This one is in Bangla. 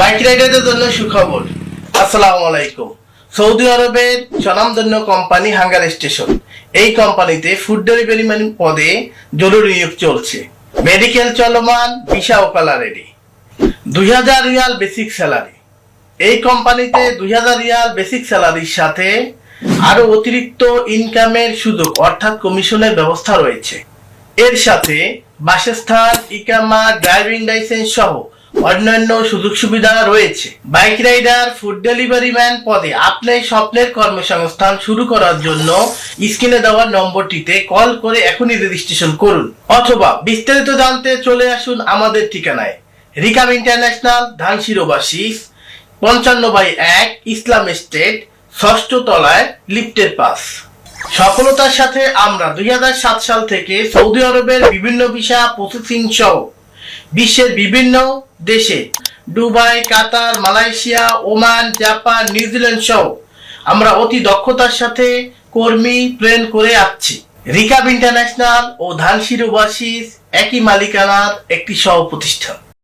বাইক রাইডারদের জন্য সুখবর। আসসালামু আলাইকুম। সৌদি আরবের স্বনামধন্য কোম্পানি হাঙ্গার স্টেশন। এই কোম্পানিতে ফুড ডেলিভারি পদে জরুরি নিয়োগ চলছে। মেডিকেল চলমান ভিসা ওকালা রেডি দুই হাজার রিয়াল বেসিক স্যালারি এই কোম্পানিতে দুই হাজার রিয়াল বেসিক স্যালারির সাথে আরও অতিরিক্ত ইনকামের সুযোগ, অর্থাৎ কমিশনের ব্যবস্থা রয়েছে। এর সাথে বাসস্থান, ইকামা ড্রাইভিং লাইসেন্স সহ অন্যান্য সুযোগ সুবিধা রয়েছে। Bike rider, food delivery man পদে আপনার স্বপ্নের কর্মসংস্থান শুরু করার জন্য স্ক্রিনে দেওয়া নম্বরটিতে কল করে এখনই রেজিস্ট্রেশন করুন। অথবা বিস্তারিত জানতে চলে আসুন আমাদের ঠিকানায়। রিকাম ইন্টারন্যাশনাল, ধানশিরোবাসী, পঞ্চান্ন বাই এক, ইসলাম স্টেট, ষষ্ঠ তলায় লিফটের পাস। সফলতার সাথে আমরা দুই হাজার সাত সাল থেকে সৌদি আরবের বিভিন্ন ভিসা প্রসেসিং সহ বিশ্বের বিভিন্ন দেশে। Dubai, Qatar, Malaysia, Oman, Japan, New Zealand সহ আমরা অতি দক্ষতার সাথে কর্মী প্লেন করে আসছি। রিকাব ইন্টারন্যাশনাল ও ধানশির ওভারসিজ একই মালিকানার একটি সহ প্রতিষ্ঠান